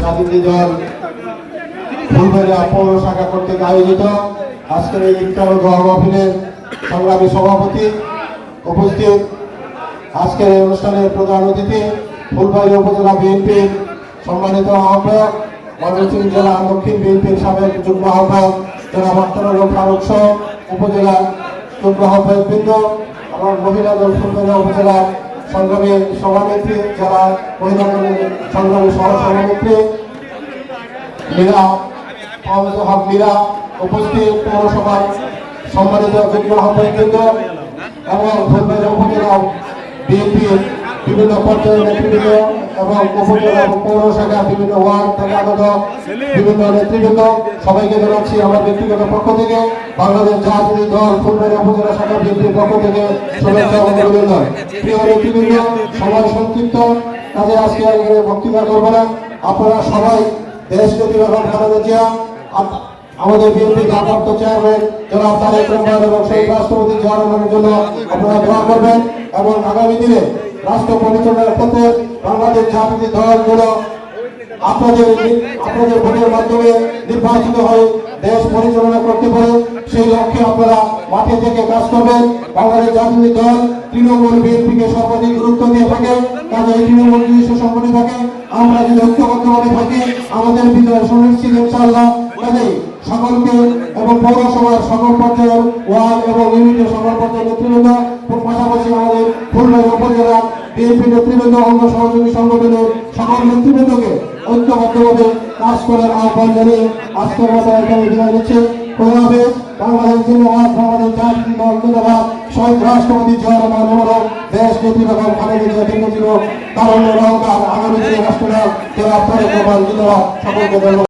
জাতীয় দল ফুলবাড়িয়া পৌর শাখা কর্তৃক আয়োজিত। আজকের এই ইফতার ও সংগ্রামী সভাপতি উপস্থিত। আজকের এই অনুষ্ঠানের প্রধান অতিথি ফুলবাড়ি উপজেলা বিএনপির সম্মানিত আহ্বায়ক, ময়মনসিংহ জেলা দক্ষিণ বিএনপির সাবেক যুগ্ম আহ্বায়ক জেলা বর্তমান ফারুক উপজেলা যুগ্ম আহ্বায়ক বৃন্দ এবং মহিলা দল ফুলবাড়িয়া উপজেলার সংগ্রামী সভানেত্রী, যারা মহিলা সংগ্রামী সহ সভানেত্রী, মীরা হক মীরা উপস্থিত পৌরসভার সম্মানিত যুগ্ম আহ্বায়কবৃন্দ এবং ফুলবাড়ি উপজেলা বিএনপির বিভিন্ন পর্যায়ের নেতৃবৃন্দ এবং উপজেলা এবং পৌর শাখার বিভিন্ন ওয়ার্ড থেকে আগত বিভিন্ন নেতৃবৃন্দ। সবাইকে জানাচ্ছি আমার ব্যক্তিগত পক্ষ থেকে বাংলাদেশ জাতীয় দল ফুলবাড়ি উপজেলা শাখা বিএনপির পক্ষ থেকে শুভেচ্ছা অভিনন্দন। প্রিয় নেতৃবৃন্দ সবাই সংক্ষিপ্ত। কাজে আজকে এখানে বক্তৃতা করব না। আপনারা সবাই দেশ বেগম খালেদা জিয়া আমাদের বিএনপি ভারপ্রাপ্ত চেয়ারম্যান জনাব তারেক রহমান এবং সেই রাষ্ট্রপতি জিয়া রহমানের জন্য আপনারা দোয়া করবেন এবং আগামী দিনে রাষ্ট্র পরিচালনার ক্ষেত্রে বাংলাদেশ জাতীয় দলগুলো আপনাদের আপনাদের ভোটের মাধ্যমে নির্বাচিত হয়ে দেশ পরিচালনা করতে পারে। সেই লক্ষ্যে আপনারা মাঠে থেকে কাজ করবেন। বাংলাদেশ জাতীয় দল তৃণমূল বিএনপিকে সর্বাধিক গুরুত্ব দিয়ে থাকে। কাজে এই তৃণমূল যদি সুসংগঠিত থাকে। আমরা যদি ঐক্যবদ্ধভাবে থাকি, আমাদের বিজয় সুনিশ্চিত ইনশাআল্লাহ। কাজেই সকলকে এবং পৌরসভার সকল পর্যায়ের ওয়ার্ড এবং ইউনিটের সকল পর্যায়ের নেতৃবৃন্দ বিএনপি নেতৃবৃন্দ, অঙ্গ সহযোগী সংগঠনের সকল নেতৃবৃন্দকে ঐক্যবদ্ধভাবে কাজ করার আহ্বান জানিয়ে আজকের মতো এখানে বিদায় নিচ্ছে। প্রভাবে বাংলাদেশ জিন্দাবাদ, বাংলাদেশ জাতীয় দল জিন্দাবাদ। শহীদ রাষ্ট্রপতি জিয়া রহমান দেশ নেত্রী বেগম খালেদা জিয়া দীর্ঘজীবন তারুণ্য রহমান আগামী দিনে রাষ্ট্রনাথ জেলা তারেক রহমান জিন্দাবাদ। সকলকে